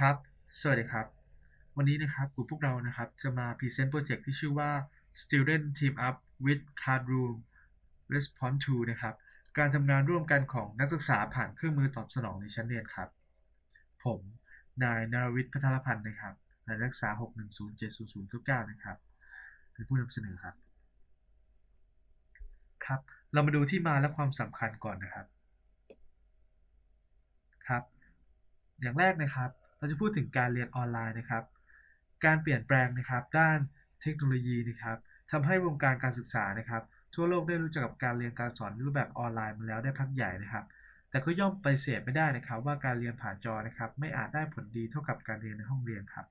ครับ สวัสดีครับ วันนี้นะครับกลุ่มพวกเรานะครับจะมาพรีเซนต์โปรเจกต์ที่ชื่อว่า Student Team Up with Card Room Response to นะครับ การทำงานร่วมกันของนักศึกษาผ่านเครื่องมือตอบสนองในชั้นเรียนครับ ผม นายนรวิทย์พัทรพันธ์นะครับนายนักศึกษา 6107009นะครับเป็นผู้นำเสนอครับครับ เรามาดูที่มาและความสำคัญก่อนนะครับ ครับ อย่างแรกนะครับ เราจะพูดถึงการเรียนออนไลน์นะครับ การเปลี่ยนแปลงนะครับ ด้านเทคโนโลยีนะครับทำให้วงการการศึกษานะครับ ทั่วโลกได้รู้จักกับการเรียนการสอนรูปแบบออนไลน์มาแล้วได้พักใหญ่นะครับ แต่ก็ย่อมไปเสธไม่ได้นะครับ ว่าการเรียนผ่านจอนะครับ ไม่อาจได้ผลดีเท่ากับการเรียนในห้องเรียนครับ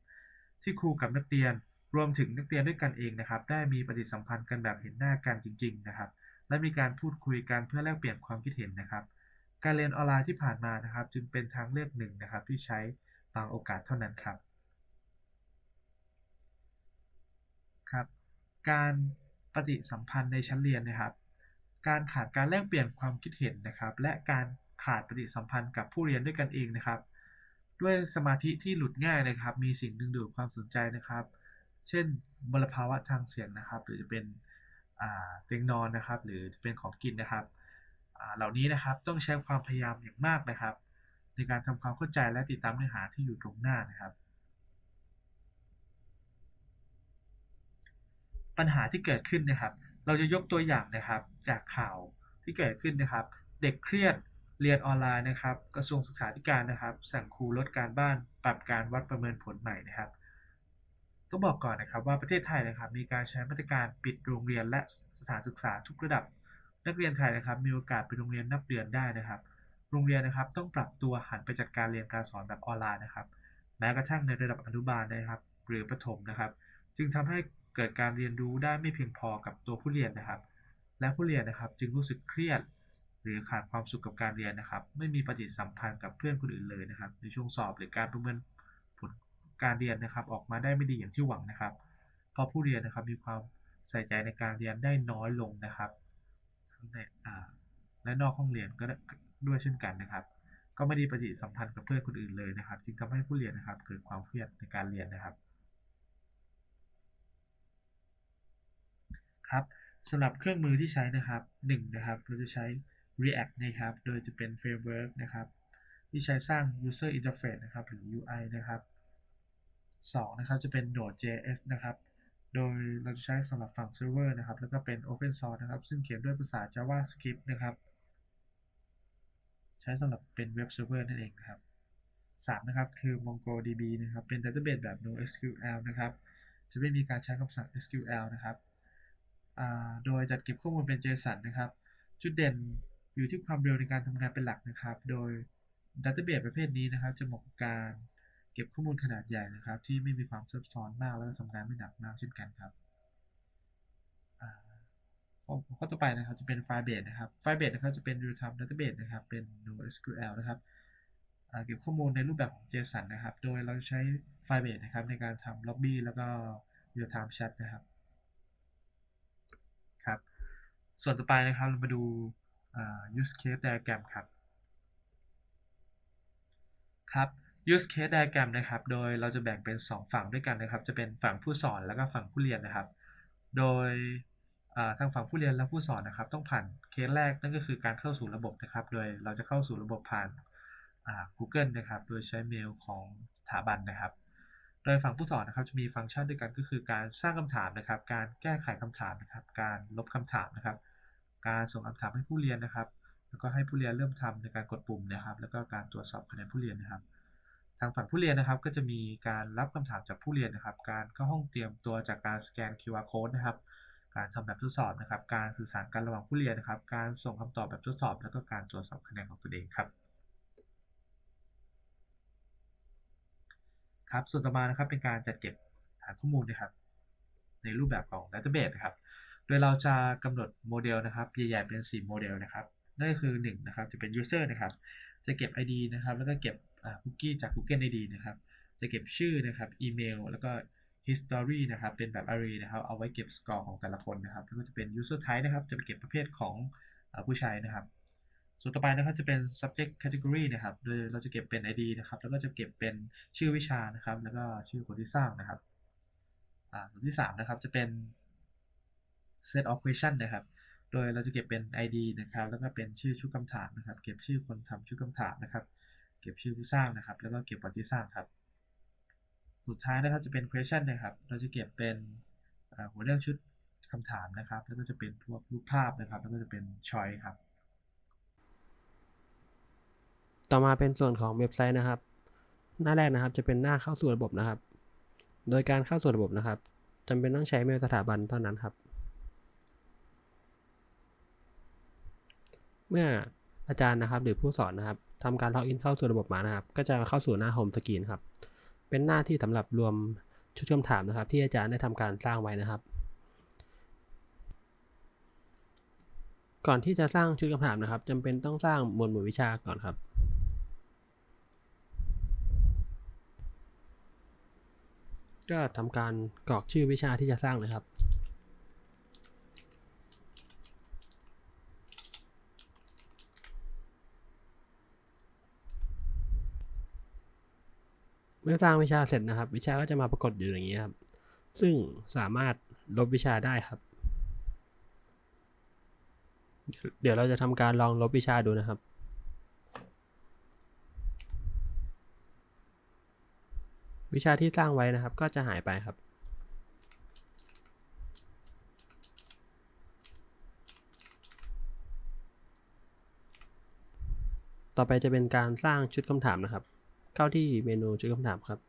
ที่ครูกับนักเรียนรวมถึงนักเรียนด้วยกันเองนะครับ ได้มีปฏิสัมพันธ์กันแบบเห็นหน้ากันจริง ๆ นะครับ และมีการพูดคุยกันเพื่อแลกเปลี่ยนความคิดเห็นนะครับ การเรียนออนไลน์ที่ผ่านมานะครับ จึงเป็นทางเลือกหนึ่งนะครับ ที่ใช้ บางโอกาสเท่านั้นครับครับ การปฏิสัมพันธ์ในชั้นเรียนนะครับ การขาดการแลกเปลี่ยนความคิดเห็นนะครับ และการขาดปฏิสัมพันธ์กับผู้เรียนด้วยกันเองนะครับ ด้วยสมาธิที่หลุดง่ายนะครับ มีสิ่งดึงดูดความสนใจนะครับ เช่นมลภาวะทางเสียงนะครับ หรือจะเป็นเตียงนอนนะครับ หรือจะเป็นของกินนะครับเหล่านี้นะครับต้องใช้ความพยายามอย่างมากนะครับ ในการทำความเข้าใจและติดตามเนื้อหาที่อยู่ตรงหน้านะครับ ปัญหาที่เกิดขึ้นนะครับ เราจะยกตัวอย่างนะครับ จากข่าวที่เกิดขึ้นนะครับ เด็กเครียดเรียนออนไลน์นะครับ กระทรวงศึกษาธิการนะครับ สั่งครูลดการบ้านปรับการวัดประเมินผลใหม่นะครับต้องบอกก่อนนะครับว่าประเทศไทยนะครับ มีการใช้มาตรการปิดโรงเรียนและสถานศึกษาทุกระดับ นักเรียนไทยนะครับ มีโอกาสไปโรงเรียนนับเดือนได้นะครับ โรงเรียนนะครับต้องปรับตัวหันไปจัดการเรียนการสอนแบบออนไลน์นะครับ แม้กระทั่งในระดับอนุบาลนะครับ หรือประถมนะครับ จึงทำให้เกิดการเรียนรู้ได้ไม่เพียงพอกับตัวผู้เรียนนะครับ และผู้เรียนนะครับจึงรู้สึกเครียด หรือขาดความสุขกับการเรียนนะครับ ไม่มีปฏิสัมพันธ์กับเพื่อนคนอื่นเลยนะครับ ในช่วงสอบหรือการประเมินผลการเรียนนะครับ ออกมาได้ไม่ดีอย่างที่หวังนะครับเพราะผู้เรียนนะครับมีความใส่ใจในการเรียนได้น้อยลงนะครับทั้งในและนอกห้องเรียนก็ ด้วยเช่นกันนะครับ ก็ไม่ได้ปฏิสัมพันธ์กับเพื่อนคนอื่นเลยนะครับ จึงทำให้ผู้เรียนนะครับ เกิดความเครียดในการเรียนนะครับ ครับสำหรับเครื่องมือที่ใช้นะครับ1นะครับ เราจะใช้ React นะครับ โดยจะเป็น framework นะครับ ที่ใช้สร้าง user interface นะครับ หรือ UI นะครับ2นะครับ จะเป็น Node.js นะครับ โดยเราจะใช้สำหรับฝั่งเซิร์ฟเวอร์นะครับ แล้วก็เป็น Open Source นะครับ ซึ่งเขียนด้วยภาษา JavaScript นะครับ ใช้สำหรับเป็นเว็บเซิร์ฟเวอร์นั่นเองนะครับ 3 นะครับ คือ MongoDB นะครับ เป็น Database แบบ NoSQL นะครับ จะไม่มีการใช้คำสั่ง SQL นะครับ โดยจัดเก็บข้อมูลเป็น JSON นะครับ จุดเด่นอยู่ที่ความเร็วในการทำงานเป็นหลักนะครับ โดย Database ประเภทนี้นะครับ จะเหมาะกับการเก็บข้อมูลขนาดใหญ่นะครับ ที่ไม่มีความซับซ้อนมากแล้วก็ทำงานไม่หนักมากเช่นกันครับ ข้อต่อไปนะครับจะเป็นไฟล์เบสนะครับไฟล์เบสนะครับจะเป็น real time database นะครับ เป็น NoSQL นะครับเก็บข้อมูลในรูปแบบของ JSON นะครับ โดยเราใช้ไฟล์เบสนะครับในการทำ lobby แล้วก็ real time chat นะครับครับ ส่วนต่อไปนะครับเรามาดู use case diagram ครับครับ use case diagram นะครับ โดยเราจะแบ่งเป็น 2 ฝั่งด้วยกันนะครับ จะเป็นฝั่งผู้สอนแล้วก็ฝั่งผู้เรียนนะครับ โดย ทางฝั่งผู้เรียนและผู้สอนนะครับ ต้องผ่านเคสแรกนั่นก็คือการเข้าสู่ระบบนะครับโดยเราจะเข้าสู่ระบบผ่าน Google นะครับ โดยใช้เมลของสถาบันนะครับ โดยฝั่งผู้สอนนะครับจะมีฟังก์ชันด้วยกันก็คือการสร้างคำถามนะครับ การแก้ไขคำถามนะครับ การลบคำถามนะครับ การส่งคำถามให้ผู้เรียนนะครับ แล้วก็ให้ผู้เรียนเริ่มทำในการกดปุ่มนะครับ แล้วก็การตรวจสอบคะแนนผู้เรียนนะครับ ทางฝั่งผู้เรียนนะครับ ก็จะมีการรับคำถามจากผู้เรียนนะครับ การเข้าห้องเตรียมตัวจากการสแกน QR code นะครับ การทำแบบทดสอบนะครับ การสื่อสารกันระหว่างผู้เรียนนะครับ การส่งคำตอบแบบทดสอบ แล้วก็การตรวจสอบคะแนนของตัวเองครับครับส่วนต่อมานะครับเป็นการจัดเก็บฐานข้อมูลนะครับ ในรูปแบบของ Database นะครับ โดยเราจะกำหนดโมเดลนะครับใหญ่ๆเป็น 4 โมเดลนะครับนั่นก็คือ1นะครับจะเป็น User นะครับ จะเก็บ ID นะครับ แล้วก็เก็บคุกกี้จาก Google ID นะครับ จะเก็บชื่อนะครับ อีเมล แล้วก็ history นะครับ เป็นแบบ array นะครับ เอาไว้เก็บสกอร์ของแต่ละคนนะครับแล้วก็จะเป็น user type นะครับ จะไปเก็บประเภทของผู้ใช้นะครับ ส่วนต่อไปนะครับจะเป็น subject category นะครับ โดยเราจะเก็บเป็น ID นะครับ แล้วก็จะเก็บเป็นชื่อวิชานะครับ แล้วก็ชื่อคนที่สร้างนะครับอ่าส่วนที่3นะครับจะเป็น set of question นะครับ โดยเราจะเก็บเป็น ID นะครับ แล้วก็เป็นชื่อชุดคำถามนะครับ เก็บชื่อคนทำชุดคำถามนะครับ เก็บชื่อผู้สร้างนะครับ แล้วก็เก็บวันที่สร้างครับ สุดท้ายนะครับจะเป็น question นะครับ เราจะเก็บเป็นหัวเรื่องชุดคำถามนะครับ แล้วก็จะเป็นพวกรูปภาพนะครับ แล้วก็จะเป็น choice ครับ ต่อมาเป็นส่วนของเว็บไซต์นะครับ หน้าแรกนะครับจะเป็นหน้าเข้าสู่ระบบนะครับ โดยการเข้าสู่ระบบนะครับจำเป็นต้องใช้เมลสถาบันเท่านั้นครับ เมื่ออาจารย์นะครับหรือผู้สอนนะครับทำการล็อกอินเข้าสู่ระบบมานะครับ ก็จะเข้าสู่หน้าโฮมสกรีนครับ เป็นหน้าที่สำหรับรวมชุดคำถามนะครับ ที่อาจารย์ได้ทำการสร้างไว้นะครับ ก่อนที่จะสร้างชุดคำถามนะครับจำเป็นต้องสร้างหมวดหมู่วิชาก่อนครับก็ทำการกรอกชื่อวิชาที่จะสร้างนะครับ เมื่อสร้างวิชาเสร็จนะครับ วิชาก็จะมาปรากฏอยู่อย่างนี้ครับ ซึ่งสามารถลบวิชาได้ครับ เดี๋ยวเราจะทำการลองลบวิชาดูนะครับวิชาที่สร้างไว้นะครับก็จะหายไปครับ ต่อไปจะเป็นการสร้างชุดคำถามนะครับ เข้าที่เมนูชุดคำถามครับ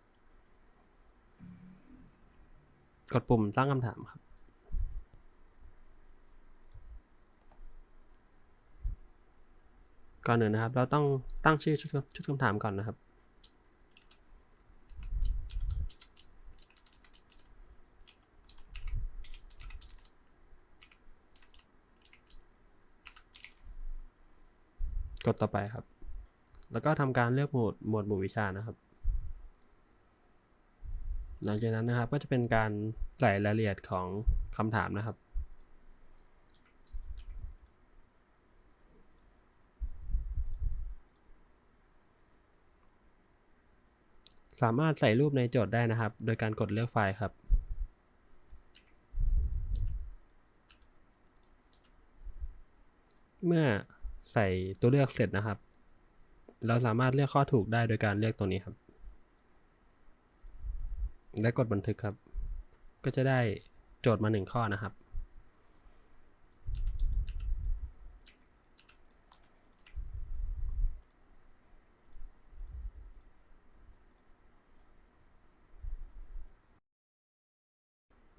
กดปุ่มสร้งคำถามครับ ก่อนอื่นนะครับ เราต้องตั้งชื่อชุดชุดคำถามก่อนนะครับ กดต่อไปครับ แล้วก็ทำการเลือกหมวดหมวดหมู่วิชานะครับ หลังจากนั้นนะครับก็จะเป็นการใส่รายละเอียดของคำถามนะครับสามารถใส่รูปในโจทย์ได้นะครับ โดยการกดเลือกไฟล์ครับ เมื่อใส่ตัวเลือกเสร็จนะครับ เราสามารถเลือกข้อถูกได้โดยการเลือกตรงนี้ครับ และกดบันทึกครับ ก็จะได้โจทย์มาหนึ่งข้อนะครับ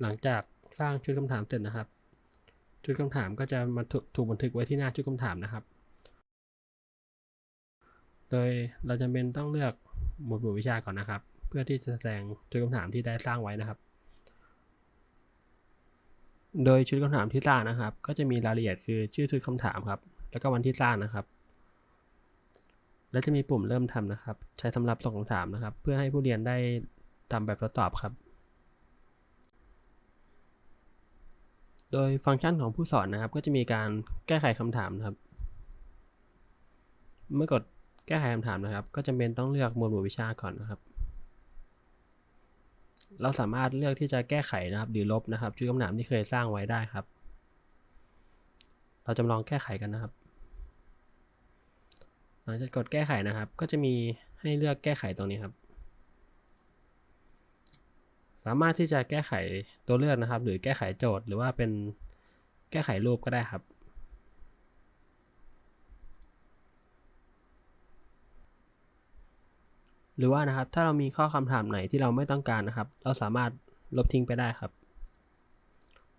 หลังจากสร้างชุดคำถามเสร็จนะครับ ชุดคำถามก็จะมาถูกบันทึกไว้ที่หน้าชุดคำถามนะครับ โดยเราจำเป็นต้องเลือกหมวดหมู่วิชาก่อนนะครับ เพื่อที่จะแสดงชุดคำถามที่ได้สร้างไว้นะครับ โดยชุดคำถามที่สร้างนะครับ ก็จะมีรายละเอียดคือชื่อชุดคำถามครับ แล้วก็วันที่สร้างนะครับและจะมีปุ่มเริ่มทำนะครับ ใช้สำหรับส่งคำถามนะครับ เพื่อให้ผู้เรียนได้ทำแบบทดสอบครับ โดยฟังก์ชันของผู้สอนนะครับ ก็จะมีการแก้ไขคำถามนะครับ เมื่อกด แก้ไขคำถามนะครับ ก็จำเป็นต้องเลือกหมวดหมู่วิชาก่อนนะครับ เราสามารถเลือกที่จะแก้ไขนะครับ หรือลบนะครับชุดคำถามที่เคยสร้างไว้ได้ครับ เราจำลองแก้ไขกันนะครับ หลังจากกดแก้ไขนะครับ ก็จะมีให้เลือกแก้ไขตรงนี้ครับ สามารถที่จะแก้ไขตัวเลือกนะครับ หรือแก้ไขโจทย์ หรือว่าเป็นแก้ไขรูปก็ได้ครับ หรือว่านะครับถ้าเรามีข้อคำถามไหนที่เราไม่ต้องการนะครับ เราสามารถลบทิ้งไปได้ครับ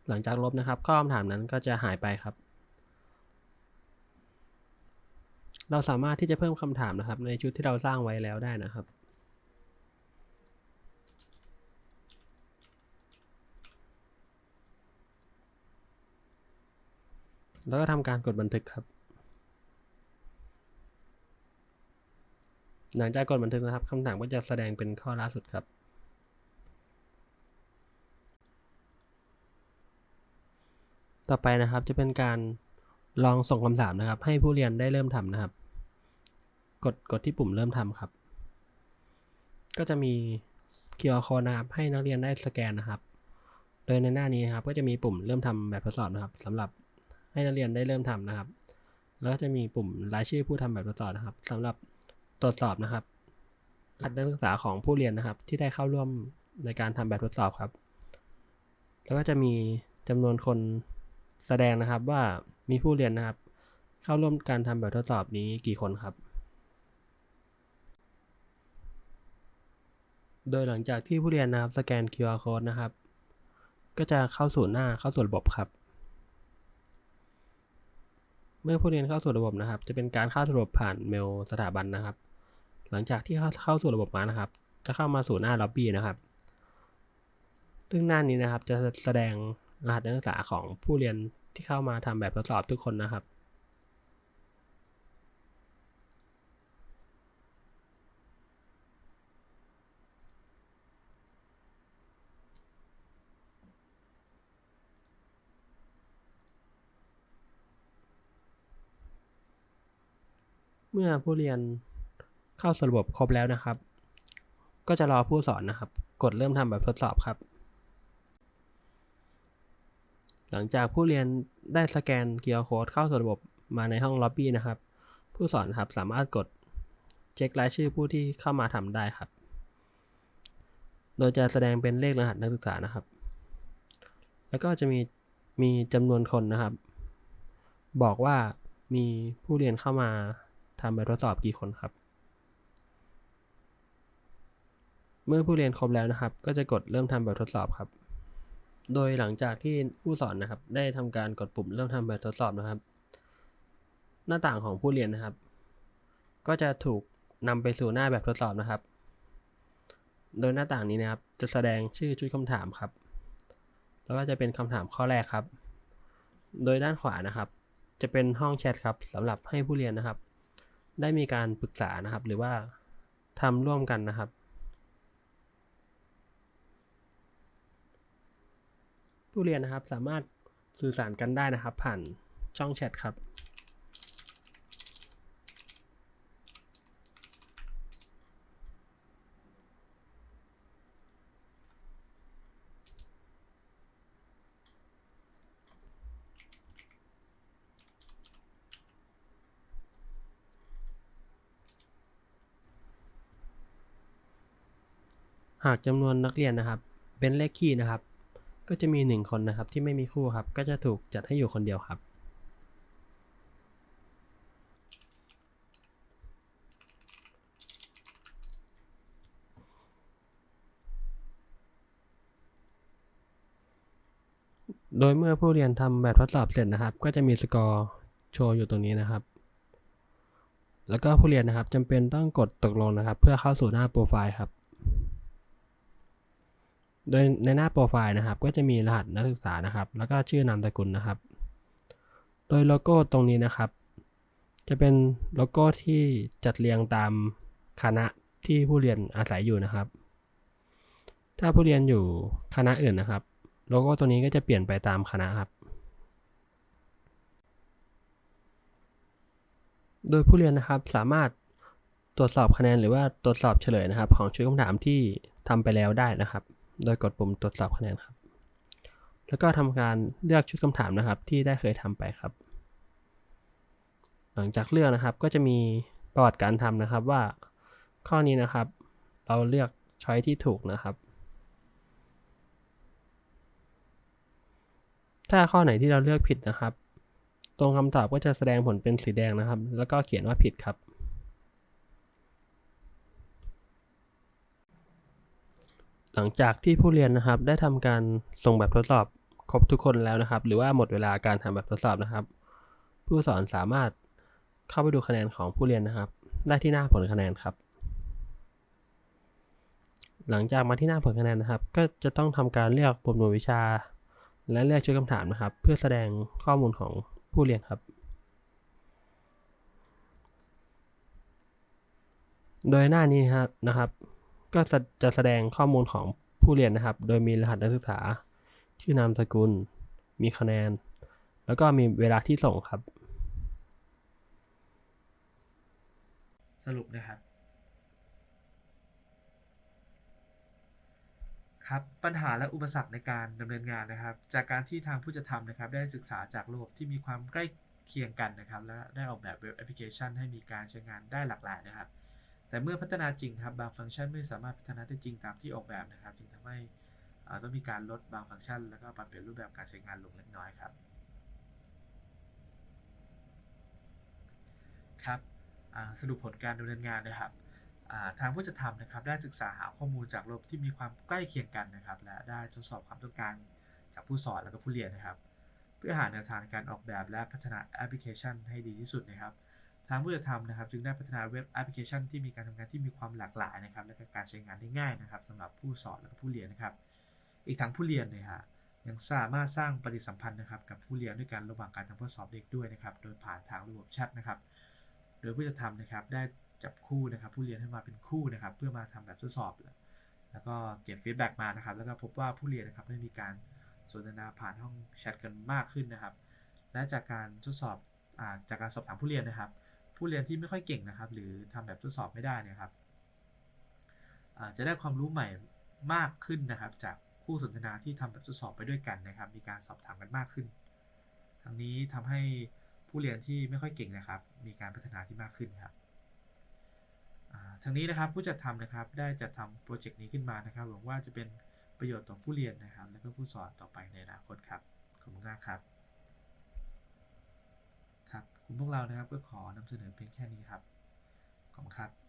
หลังจากลบนะครับ ข้อคำถามนั้นก็จะหายไปครับ เราสามารถที่จะเพิ่มคำถามนะครับ ในชุดที่เราสร้างไว้แล้วได้นะครับแล้วก็ทำการกดบันทึกครับ หลังจากกดบันทึกนะครับคำถามก็จะแสดงเป็นข้อล่าสุดครับ ต่อไปนะครับจะเป็นการลองส่งคำถามนะครับ ให้ผู้เรียนได้เริ่มทำนะครับ กดกดที่ปุ่มเริ่มทำครับ ก็จะมี QR code นะครับให้นักเรียนได้สแกนนะครับ โดยในหน้านี้นะครับ ก็จะมีปุ่มเริ่มทำแบบทดสอบนะครับสำหรับให้นักเรียนได้เริ่มทำนะครับ แล้วก็จะมีปุ่มรายชื่อผู้ทำแบบทดสอบนะครับสำหรับ ตรวจสอบนะครับรหัสนักศึกษาของผู้เรียนนะครับ ที่ได้เข้าร่วมในการทำแบบทดสอบครับ แล้วก็จะมีจำนวนคนแสดงนะครับว่ามีผู้เรียนนะครับ เข้าร่วมการทำแบบทดสอบนี้กี่คนครับ โดยหลังจากที่ผู้เรียนนะครับสแกน QR code นะครับ ก็จะเข้าสู่หน้าเข้าสู่ระบบครับเมื่อผู้เรียนเข้าสู่ระบบนะครับ จะเป็นการเข้าสู่ระบบผ่านเมลสถาบันนะครับ หลังจากที่เข้าเข้าสู่ระบบมานะครับ จะเข้ามาสู่หน้าล็อบบี้นะครับ ซึ่งหน้านี้นะครับจะแสดงรหัสนักศึกษาของผู้เรียนที่เข้ามาทำแบบทดสอบทุกคนนะครับ เมื่อผู้เรียน เข้าสู่ระบบครบแล้วนะครับ ก็จะรอผู้สอนนะครับ กดเริ่มทำแบบทดสอบครับ หลังจากผู้เรียนได้สแกน QR code เข้าสู่ระบบมาในห้องล็อบบี้นะครับ ผู้สอนครับสามารถกดเช็ครายชื่อผู้ที่เข้ามาทำได้ครับ โดยจะแสดงเป็นเลขรหัสนักศึกษานะครับ แล้วก็จะมีมีจำนวนคนนะครับ บอกว่ามีผู้เรียนเข้ามาทำแบบทดสอบกี่คนครับ เมื่อผู้เรียนครบแล้วนะครับ ก็จะกดเริ่มทำแบบทดสอบครับ โดยหลังจากที่ผู้สอนนะครับ ได้ทำการกดปุ่มเริ่มทำแบบทดสอบนะครับ หน้าต่างของผู้เรียนนะครับ ก็จะถูกนำไปสู่หน้าแบบทดสอบนะครับ โดยหน้าต่างนี้นะครับ จะแสดงชื่อชุดคำถามครับ แล้วก็จะเป็นคำถามข้อแรกครับ โดยด้านขวานะครับ จะเป็นห้องแชทครับสำหรับให้ผู้เรียนนะครับ ได้มีการปรึกษานะครับ หรือว่าทำร่วมกันนะครับ ผู้เรียนนะครับสามารถสื่อสารกันได้นะครับ ผ่านช่องแชทครับ หากจำนวนนักเรียนนะครับ เป็นเลขคี่นะครับ ก็จะมีหนึ่งคนนะครับที่ไม่มีคู่ครับ ก็จะถูกจัดให้อยู่คนเดียวครับ โดยเมื่อผู้เรียนทำแบบทดสอบเสร็จนะครับ ก็จะมีสกอร์โชว์อยู่ตรงนี้นะครับ แล้วก็ผู้เรียนนะครับจำเป็นต้องกดตกลงนะครับ เพื่อเข้าสู่หน้าโปรไฟล์ครับ โดยในหน้าโปรไฟล์นะครับ ก็จะมีรหัสนักศึกษานะครับ แล้วก็ชื่อนามสกุลนะครับ โดยโลโก้ตรงนี้นะครับ จะเป็นโลโก้ที่จัดเรียงตามคณะที่ผู้เรียนอาศัยอยู่นะครับ ถ้าผู้เรียนอยู่คณะอื่นนะครับ โลโก้ตัวนี้ก็จะเปลี่ยนไปตามคณะครับ โดยผู้เรียนนะครับสามารถตรวจสอบคะแนนหรือว่าตรวจสอบเฉลยนะครับ ของชุดคำถามที่ทำไปแล้วได้นะครับ โดยกดปุ่มตรวจสอบคะแนนครับ แล้วก็ทำการเลือกชุดคำถามนะครับ ที่ได้เคยทำไปครับ หลังจากเลือกนะครับก็จะมีประวัติการทำนะครับว่าข้อนี้นะครับ เราเลือกช้อยที่ถูกนะครับ ถ้าข้อไหนที่เราเลือกผิดนะครับ ตรงคำตอบก็จะแสดงผลเป็นสีแดงนะครับ แล้วก็เขียนว่าผิดครับ หลังจากที่ผู้เรียนนะครับ ได้ทำการส่งแบบทดสอบครบทุกคนแล้วนะครับ หรือว่าหมดเวลาการทำแบบทดสอบนะครับ ผู้สอนสามารถเข้าไปดูคะแนนของผู้เรียนนะครับ ได้ที่หน้าผลคะแนนครับ หลังจากมาที่หน้าผลคะแนนนะครับ ก็จะต้องทำการเลือกปุ่มหน่วยวิชา และเลือกชุดคำถามนะครับ เพื่อแสดงข้อมูลของผู้เรียนครับโดยหน้านี้ครับนะครับ ก็จะจะแสดงข้อมูลของผู้เรียนนะครับ โดยมีรหัสนักศึกษา ชื่อนามสกุล มีคะแนน แล้วก็มีเวลาที่ส่งครับ สรุปนะครับ ครับ ปัญหาและอุปสรรคในการดำเนินงานนะครับ จากการที่ทางผู้จัดทำนะครับ ได้ศึกษาจากระบบที่มีความใกล้เคียงกันนะครับ และได้ออกแบบเว็บแอปพลิเคชันให้มีการใช้งานได้หลากหลายนะครับ แต่เมื่อพัฒนาจริงครับบางฟังก์ชันไม่สามารถพัฒนาได้จริงตามที่ออกแบบนะครับ จึงทำให้ต้องมีการลดบางฟังก์ชัน แล้วก็ปรับเปลี่ยนรูปแบบการใช้งานลงเล็กน้อยครับครับสรุปผลการดำเนินงานนะครับทางผู้จัดทำนะครับได้ศึกษาหาข้อมูลจากระบบที่มีความใกล้เคียงกันนะครับ และได้ทดสอบความต้องการจากผู้สอนและก็ผู้เรียนนะครับ เพื่อหาแนวทางในการออกแบบและพัฒนาแอปพลิเคชันให้ดีที่สุดนะครับ ทางผู้จัดทำนะครับจึงได้พัฒนาเว็บแอปพลิเคชันที่มีการทำงานที่มีความหลากหลายนะครับ และการใช้งานได้ง่ายนะครับสำหรับผู้สอนและผู้เรียนนะครับ อีกทั้งผู้เรียนเนี่ยฮะยังสามารถสร้างปฏิสัมพันธ์นะครับกับผู้เรียนด้วยกันระหว่างการทำข้อสอบเด็กด้วยนะครับ โดยผ่านทางระบบแชทนะครับ โดยผู้จัดทำนะครับได้จับคู่นะครับ ผู้เรียนให้มาเป็นคู่นะครับ เพื่อมาทำแบบทดสอบ แล้วก็เก็บฟีดแบ็กมานะครับ แล้วก็พบว่าผู้เรียนนะครับได้มีการสนทนาผ่านห้องแชทกันมากขึ้นนะครับ และจากการทดสอบอาจากการสอบถามผู้เรียนนะครับ ผู้เรียนที่ไม่ค่อยเก่งนะครับ หรือทำแบบทดสอบไม่ได้เนยครับจะได้ความรู้ใหม่มากขึ้นนะครับ จากคู่สนทนาที่ทำแบบทดสอบไปด้วยกันนะครับ มีการสอบถามกันมากขึ้น ทั้งนี้ทำให้ผู้เรียนที่ไม่ค่อยเก่งนะครับ มีการพัฒนาที่มากขึ้นครับอ่าทั้งนี้นะครับผู้จัดทำนะครับได้จัดทำโปรเจกต์นี้ขึ้นมานะครับหวังว่าจะเป็นประโยชน์ต่อผู้เรียนนะครับ และก็ผู้สอนต่อไปในอนาคตครับขอบคุณมากครับ ครับคุณพวกเรานะครับก็ขอนำเสนอเพียงแค่นี้ครับขอบคุณครับ